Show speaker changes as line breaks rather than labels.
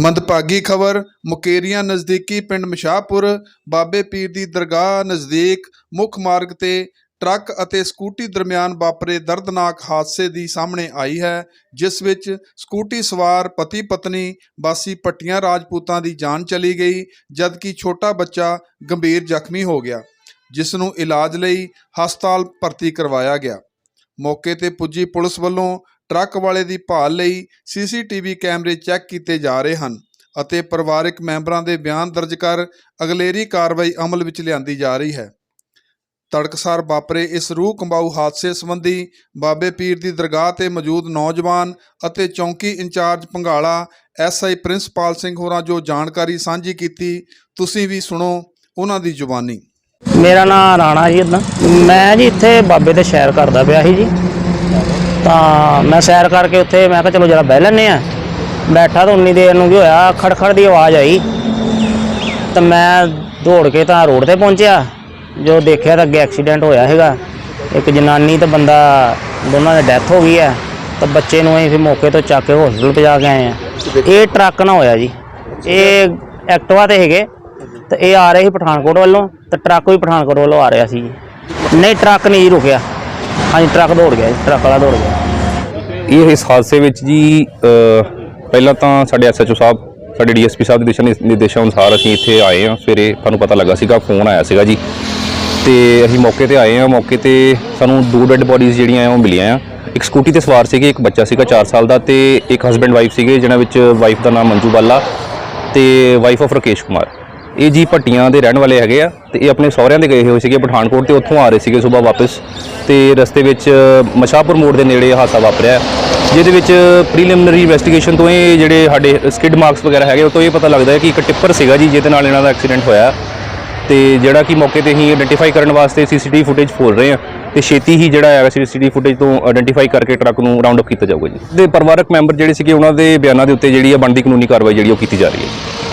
ਮੰਦਭਾਗੀ ਖਬਰ, ਮੁਕੇਰੀਆਂ ਨਜ਼ਦੀਕੀ ਪਿੰਡ ਮਸ਼ਾਹਪੁਰ, ਬਾਬੇ ਪੀਰ ਦੀ ਦਰਗਾਹ ਨਜ਼ਦੀਕ ਮੁੱਖ ਮਾਰਗ ਤੇ ਟਰੱਕ ਅਤੇ ਸਕੂਟੀ ਦਰਮਿਆਨ ਵਾਪਰੇ ਦਰਦਨਾਕ ਹਾਦਸੇ ਦੀ ਸਾਹਮਣੇ ਆਈ ਹੈ, ਜਿਸ ਵਿੱਚ ਸਕੂਟੀ ਸਵਾਰ ਪਤੀ ਪਤਨੀ ਬਾਸੀ ਪੱਟੀਆਂ ਰਾਜਪੂਤਾਂ ਦੀ ਜਾਨ ਚਲੀ ਗਈ, ਜਦਕਿ ਛੋਟਾ ਬੱਚਾ ਗੰਭੀਰ ਜ਼ਖਮੀ ਹੋ ਗਿਆ, ਜਿਸ ਨੂੰ ਇਲਾਜ ਲਈ ਹਸਪਤਾਲ ਭਰਤੀ ਕਰਵਾਇਆ ਗਿਆ। ਮੌਕੇ ਤੇ ਪੁੱਜੀ ਪੁਲਿਸ ਵੱਲੋਂ ਟਰੱਕ ਵਾਲੇ ਦੀ ਭਾਲ ਲਈ ਸੀਸੀਟੀਵੀ ਕੈਮਰੇ ਚੈੱਕ ਕੀਤੇ ਜਾ ਰਹੇ ਹਨ ਅਤੇ ਪਰਿਵਾਰਕ ਮੈਂਬਰਾਂ ਦੇ ਬਿਆਨ ਦਰਜ ਕਰ ਅਗਲੇਰੀ ਕਾਰਵਾਈ ਅਮਲ ਵਿੱਚ ਲਿਆਂਦੀ ਜਾ ਰਹੀ ਹੈ। ਤੜਕਸਾਰ ਵਾਪਰੇ ਇਸ ਰੂਹ ਕੰਬਾਊ ਹਾਦਸੇ ਸੰਬੰਧੀ ਬਾਬੇ ਪੀਰ ਦੀ ਦਰਗਾਹ ਤੇ ਮੌਜੂਦ ਨੌਜਵਾਨ ਅਤੇ ਚੌਂਕੀ ਇੰਚਾਰਜ ਪੰਘਾਲਾ ਐਸਆਈ ਪ੍ਰਿੰਸਪਾਲ ਸਿੰਘ ਹੋਰਾਂ ਜੋ ਜਾਣਕਾਰੀ ਸਾਂਝੀ ਕੀਤੀ, ਤੁਸੀਂ ਵੀ ਸੁਣੋ ਉਹਨਾਂ ਦੀ ਜ਼ੁਬਾਨੀ।
ਮੇਰਾ ਨਾਮ ਰਾਣਾ ਜੀ ਮੈਂ ਜੀ ਇੱਥੇ ਬਾਬੇ ਦੇ ਸੈਰ ਕਰਦਾ ਪਿਆ ਸੀ ਜੀ। ਤਾਂ ਮੈਂ ਸੈਰ ਕਰਕੇ ਉੱਥੇ ਮੈਂ ਕਿਹਾ ਚਲੋ ਜਰਾ ਬਹਿ ਲੈਨੇ ਆ ਬੈਠਾ ਤਾਂ ਉਨੀ ਦੇਰ ਨੂੰ ਕੀ ਹੋਇਆ, ਖੜਖੜ ਦੀ ਆਵਾਜ਼ ਆਈ। ਤਾਂ ਮੈਂ ਦੌੜ ਕੇ ਤਾਂ ਰੋਡ ਤੇ ਪਹੁੰਚਿਆ, ਜੋ ਦੇਖਿਆ ਤਾਂ ਅੱਗੇ ਐਕਸੀਡੈਂਟ ਹੋਇਆ ਹੈਗਾ ਇੱਕ ਜਨਾਨੀ ਤੇ ਬੰਦਾ, ਦੋਨਾਂ ਦੀ ਡੈਥ ਹੋ ਗਈ ਹੈ। ਤਾਂ ਬੱਚੇ ਨੂੰ ਅਸੀਂ ਫਿਰ ਮੌਕੇ ਤੋਂ ਚੱਕ ਕੇ ਹਸਪੀਟਲ ਪਹੁੰਚਾ ਕੇ ਆਏ ਆ ਇਹ ਟਰੱਕ ਨਾ ਹੋਇਆ ਜੀ। ਇਹ ਐਕਟਿਵਾ ਤੇ ਹੈਗੇ ਤੇ ਇਹ ਆ ਰਹੇ ਸੀ ਪਠਾਨਕੋਟ ਵੱਲੋਂ। ਤੇ ਟਰੱਕ ਵੀ ਪਠਾਨਕੋਟ ਵੱਲੋਂ ਆ ਰਿਹਾ ਸੀ ਜੀ। ਨਹੀਂ, ਟਰੱਕ ਨਹੀਂ ਜੀ ਰੁਕਿਆ। ਹਾਂਜੀ ਟਰੱਕ ਦੌੜ ਗਿਆ ਜੀ, ਟਰੱਕ ਵਾਲਾ ਦੌੜ ਗਿਆ।
ਇਹ ਇਸ ਹਾਦਸੇ ਵਿੱਚ ਜੀ ਅ, ਪਹਿਲਾਂ ਤਾਂ ਸਾਡੇ ਐਸਐਚਓ ਸਾਹਿਬ ਸਾਡੇ ਡੀਐਸਪੀ ਸਾਹਿਬ ਦੇ ਦਿਸ਼ਾ ਨਿ- ਨਿਰਦੇਸ਼ਾਂ ਅਨੁਸਾਰ ਅਸੀਂ ਇੱਥੇ ਆਏ ਹਾਂ। ਸਵੇਰੇ ਸਾਨੂੰ ਪਤਾ ਲੱਗਾ ਸੀਗਾ ਫੋਨ ਆਇਆ ਸੀਗਾ ਜੀ। ਤੇ ਅਸੀਂ ਮੌਕੇ ਤੇ ਆਏ ਹਾਂ ਮੌਕੇ ਤੇ ਸਾਨੂੰ ਦੋ ਡੈੱਡ ਬੋਡੀਜ਼ ਜਿਹੜੀਆਂ ਆ ਉਹ ਮਿਲੀਆਂ ਆ। ਇੱਕ ਸਕੂਟੀ ਤੇ ਸਵਾਰ ਸੀਗੇ ਇੱਕ ਬੱਚਾ ਸੀਗਾ 4 ਸਾਲ ਦਾ ਤੇ ਇੱਕ ਹਸਬੈਂਡ ਵਾਈਫ ਸੀਗੇ ਜਿਹਨਾਂ ਵਿੱਚ ਵਾਈਫ ਦਾ ਨਾਮ ਮੰਜੂ ਬਾਲਾ ਤੇ ਵਾਈਫ ਆਫ ਰਕੇਸ਼ ਕੁਮਾਰ। ਇਹ ਜੀ ਭੱਟੀਆਂ ਦੇ ਰਹਿਣ ਵਾਲੇ ਹੈਗੇ ਆ ਤੇ ਇਹ ਆਪਣੇ ਸਹੁਰਿਆਂ ਦੇ ਗਏ ਹੋਏ ਸੀਗੇ ਪਠਾਨਕੋਟ ਤੇ ਉੱਥੋਂ ਆ ਰਹੇ ਸੀਗੇ ਸਵੇਰ ਵਾਪਸ ਤੇ ਰਸਤੇ ਵਿੱਚ ਮਸ਼ਾਹਪੁਰ ਮੋੜ ਦੇ ਨੇੜੇ ਇਹ ਹਾਦਸਾ ਵਾਪਰਿਆ ਜਿਹਦੇ ਵਿੱਚ ਪ੍ਰੀਲਿਮਿਨਰੀ ਇਨਵੈਸਟੀਗੇਸ਼ਨ ਤੋਂ ਇਹ ਜਿਹੜੇ ਸਾਡੇ ਸਕਿਡ ਮਾਰਕਸ ਵਗੈਰਾ ਹੈਗੇ, ਉਹ ਤੋਂ ਇਹ ਪਤਾ ਲੱਗਦਾ ਹੈ ਕਿ ਇੱਕ ਟਿੱਪਰ ਸੀਗਾ ਜੀ, ਜਿਹਦੇ ਨਾਲ ਇਹਨਾਂ ਦਾ ਐਕਸੀਡੈਂਟ ਹੋਇਆ ਤੇ ਜਿਹੜਾ ਕਿ ਮੌਕੇ ਤੇ ਹੀ ਆਇਡੈਂਟੀਫਾਈ ਕਰਨ ਵਾਸਤੇ ਸੀਸੀਟੀਵੀ ਫੁਟੇਜ ਫੋਲ ਰਹੇ ਆ ਤੇ ਛੇਤੀ ਹੀ ਜਿਹੜਾ ਹੈਗਾ ਸੀਸੀਟੀਵੀ ਫੁਟੇਜ ਤੋਂ ਆਇਡੈਂਟੀਫਾਈ ਕਰਕੇ ਟਰੱਕ ਨੂੰ ਰਾਉਂਡ ਅਪ ਕੀਤਾ ਜਾਊਗਾ ਜੀ। ਤੇ ਪਰਿਵਾਰਕ ਮੈਂਬਰ ਜਿਹੜੇ ਸੀਗੇ, ਉਹਨਾਂ ਦੇ ਬਿਆਨਾਂ ਦੇ ਉੱਤੇ ਜਿਹੜੀ ਆ ਬਣਦੀ ਕਾਨੂੰਨੀ ਕਾਰਵਾਈ ਜਿਹੜੀ ਉਹ ਕੀਤੀ ਜਾ ਰਹੀ ਹੈ